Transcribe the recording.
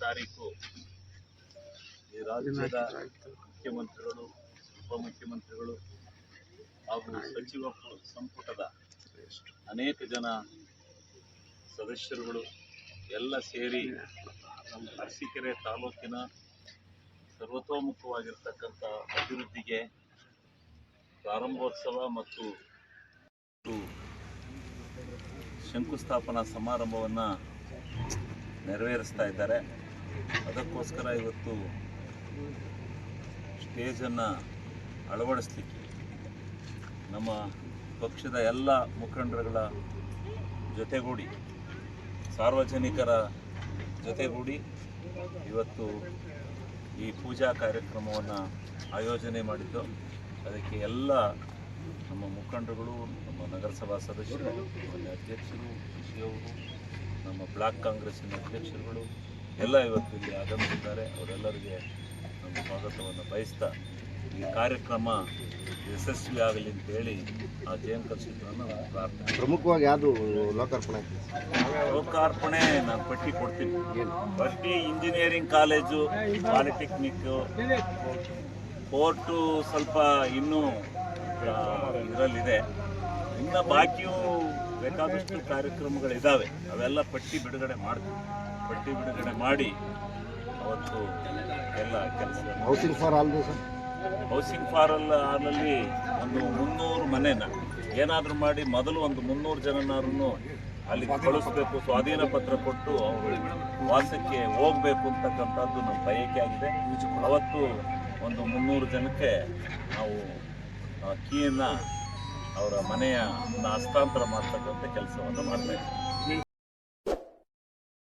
ತಾರೀಕು. ಈ ರಾಜ್ಯದ ಮುಖ್ಯಮಂತ್ರಿಗಳು, ಉಪಮುಖ್ಯಮಂತ್ರಿಗಳು ಹಾಗೂ ಸಚಿವ ಸಂಪುಟದ ಅನೇಕ ಜನ ಸದಸ್ಯರುಗಳು ಎಲ್ಲ ಸೇರಿ ನಮ್ಮ ಅರಸೀಕೆರೆ ತಾಲೂಕಿನ ಸರ್ವತೋಮುಖವಾಗಿರ್ತಕ್ಕಂಥ ಅಭಿವೃದ್ಧಿಗೆ ಪ್ರಾರಂಭೋತ್ಸವ ಮತ್ತು ಶಂಕುಸ್ಥಾಪನಾ ಸಮಾರಂಭವನ್ನು ನೆರವೇರಿಸ್ತಾ ಇದ್ದಾರೆ. ಅದಕ್ಕೋಸ್ಕರ ಇವತ್ತು ಸ್ಟೇಜನ್ನು ಅಳವಡಿಸ್ಲಿಕ್ಕೆ ನಮ್ಮ ಪಕ್ಷದ ಎಲ್ಲ ಮುಖಂಡರುಗಳ ಜೊತೆಗೂಡಿ, ಸಾರ್ವಜನಿಕರ ಜೊತೆಗೂಡಿ ಇವತ್ತು ಈ ಪೂಜಾ ಕಾರ್ಯಕ್ರಮವನ್ನು ಆಯೋಜನೆ ಮಾಡಿದ್ದು. ಅದಕ್ಕೆ ಎಲ್ಲ ನಮ್ಮ ಮುಖಂಡರುಗಳು, ನಮ್ಮ ನಗರಸಭಾ ಸದಸ್ಯರು ಅಧ್ಯಕ್ಷರು ಕೃಷಿಯವರು ನಮ್ಮ ಬ್ಲಾಕ್ ಕಾಂಗ್ರೆಸ್ಸಿನ ಅಧ್ಯಕ್ಷರುಗಳು ಎಲ್ಲ ಇವತ್ತು ಇಲ್ಲಿ ಆಗಮಿಸಿದ್ದಾರೆ. ಅವರೆಲ್ಲರಿಗೆ ನಮ್ಮ ಸ್ವಾಗತವನ್ನು ಬಯಸ್ತಾ ಈ ಕಾರ್ಯಕ್ರಮ ಯಶಸ್ವಿ ಆಗಲಿ ಅಂತೇಳಿ ಆ ಜಯಂತ ಕರ್ಷಿತ್ರನ್ನು ಪ್ರಾರ್ಥನೆ ಪ್ರಮುಖವಾಗಿ ಯಾವುದು ಲೋಕಾರ್ಪಣೆ? ಲೋಕಾರ್ಪಣೆ ನಾನು ಪಟ್ಟಿ ಕೊಡ್ತೀನಿ. ಪಟ್ಟಿ ಇಂಜಿನಿಯರಿಂಗ್ ಕಾಲೇಜು ಪಾಲಿಟೆಕ್ನಿಕ್ಕು ಕೋರ್ಟು ಸ್ವಲ್ಪ ಇನ್ನೂ ಇದರಲ್ಲಿದೆ. ಇನ್ನು ಬಾಕಿಯೂ ಬೇಕಾದಷ್ಟು ಕಾರ್ಯಕ್ರಮಗಳಿದ್ದಾವೆ ಅವೆಲ್ಲ ಪಟ್ಟಿ ಬಿಡುಗಡೆ ಮಾಡ್ತೀವಿ. ಪಟ್ಟಿ ಬಿಡುಗಡೆ ಮಾಡಿ ಅವತ್ತು ಎಲ್ಲ ಕೆಲಸ ಹೌಸಿಂಗ್ ಫಾರ್ ಆಲ್ ಹೌಸಿಂಗ್ ಫಾರಲ್ ಆಲಲ್ಲಿ ಒಂದು ಮುನ್ನೂರು ಮನೆನ ಏನಾದರೂ ಮಾಡಿ ಮೊದಲು ಒಂದು ಮುನ್ನೂರು ಜನನಾದ್ರೂ ಅಲ್ಲಿ ಕಳಿಸ್ಬೇಕು ಸ್ವಾಧೀನ ಪತ್ರ ಕೊಟ್ಟು ಅವರು ವಾಸಕ್ಕೆ ಹೋಗ್ಬೇಕು ಅಂತಕ್ಕಂಥದ್ದು ನಮ್ಮ ಬಯಕೆ ಆಗಿದೆ. ಅವತ್ತು ಒಂದು ಮುನ್ನೂರು ಜನಕ್ಕೆ ನಾವು ಕೀಯನ್ನು ಅವರ ಮನೆಯ ಹಸ್ತಾಂತರ ಮಾಡ್ತಕ್ಕಂಥ ಕೆಲಸವನ್ನು ಮಾಡ್ತಾ